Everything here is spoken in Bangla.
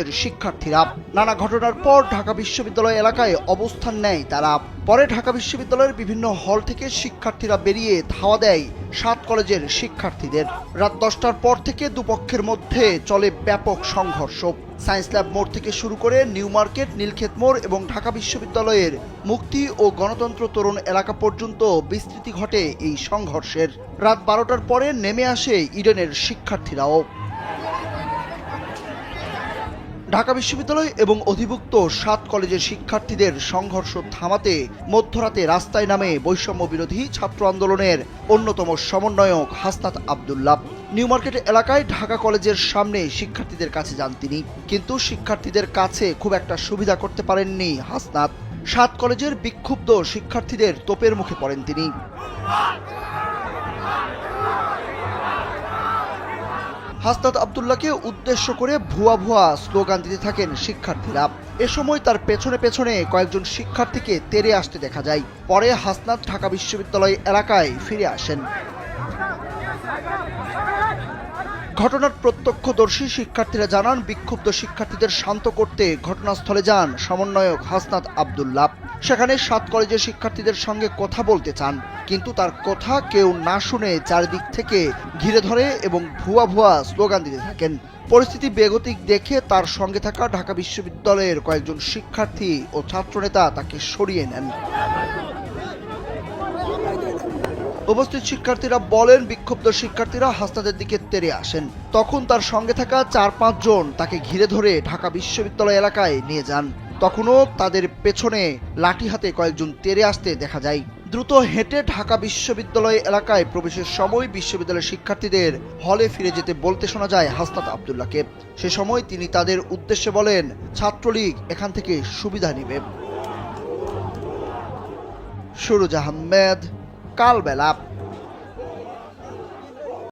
এর শিক্ষার্থীরা। নানা ঘটনার পর ঢাকা বিশ্ববিদ্যালয় এলাকায় অবস্থান নেয় তারা। পরে ঢাকা বিশ্ববিদ্যালয়ের বিভিন্ন হল থেকে শিক্ষার্থীরা বেরিয়ে ধাওয়া দেয় সাত কলেজের শিক্ষার্থীদের। রাত দশটার পর থেকে দুপক্ষের মধ্যে চলে ব্যাপক সংঘর্ষ। সায়েন্স ল্যাব মোড় থেকে শুরু করে নিউ মার্কেট, নীলক্ষেত মোড় এবং ঢাকা বিশ্ববিদ্যালয়ের মুক্তি ও গণতন্ত্র তরুণ এলাকা পর্যন্ত বিস্তৃতি ঘটে এই সংঘর্ষের। রাত বারোটার পরে নেমে আসে ইডেনের শিক্ষার্থীরাও। ঢাকা বিশ্ববিদ্যালয় এবং অধিভুক্ত সাত কলেজের শিক্ষার্থীদের সংঘর্ষ থামাতে মধ্যরাতে রাস্তায় নামে বৈষম্য বিরোধী ছাত্র আন্দোলনের অন্যতম সমন্বয়ক হাসনাত আবদুল্লাহ। নিউ মার্কেট এলাকায় ঢাকা কলেজের সামনে শিক্ষার্থীদের কাছে যান তিনি। কিন্তু শিক্ষার্থীদের কাছে খুব একটা সুবিধা করতে পারেননি হাসনাত। সাত কলেজের বিক্ষুব্ধ শিক্ষার্থীদের তোপের মুখে পড়েন তিনি। হাসনাত আবদুল্লাহকে উদ্দেশ্য করে ভুয়া ভুয়া স্লোগান দিতে থাকেন শিক্ষার্থীরা। এ সময় তার পেছনে পেছনে কয়েকজন শিক্ষার্থীকে তেরে আসতে দেখা যায়। পরে হাসনাত ঢাকা বিশ্ববিদ্যালয় এলাকায় ফিরে আসেন। ঘটনার প্রত্যক্ষদর্শী শিক্ষার্থীরা জানান, বিক্ষুব্ধ শিক্ষার্থীদের শান্ত করতে ঘটনাস্থলে যান সমন্বয়ক হাসনাত আবদুল্লাহ। সেখানে সাত কলেজের শিক্ষার্থীদের সঙ্গে কথা বলতে চান, কিন্তু তার কথা কেউ না শুনে চারিদিক থেকে ঘিরে ধরে এবং ভুয়া ভুয়া স্লোগান দিতে থাকেন। পরিস্থিতি বেগতিক দেখে তার সঙ্গে থাকা ঢাকা বিশ্ববিদ্যালয়ের কয়েকজন শিক্ষার্থী ও ছাত্রনেতা তাকে সরিয়ে নেন। উপস্থিত শিক্ষার্থীরা বলেন, বিক্ষুব্ধ শিক্ষার্থীরা হাসনাদের দিকে তেরে আসেন। তখন তার সঙ্গে থাকা চার পাঁচজন তাকে ঘিরে ধরে ঢাকা বিশ্ববিদ্যালয় এলাকায় নিয়ে যান। তখনও তাদের পেছনে লাঠি হাতে কয়েকজন তেরে আসতে দেখা যায়। দ্রুত হেঁটে ঢাকা বিশ্ববিদ্যালয় এলাকায় প্রবেশের সময় বিশ্ববিদ্যালয়ের শিক্ষার্থীদের হলে ফিরে যেতে বলতে শোনা যায় হাসনাত আবদুল্লাহকে। সে সময় তিনি তাদের উদ্দেশ্যে বলেন, ছাত্রলীগ এখান থেকে সুবিধা নেবে। সুরজ আহমেদ কালবেলা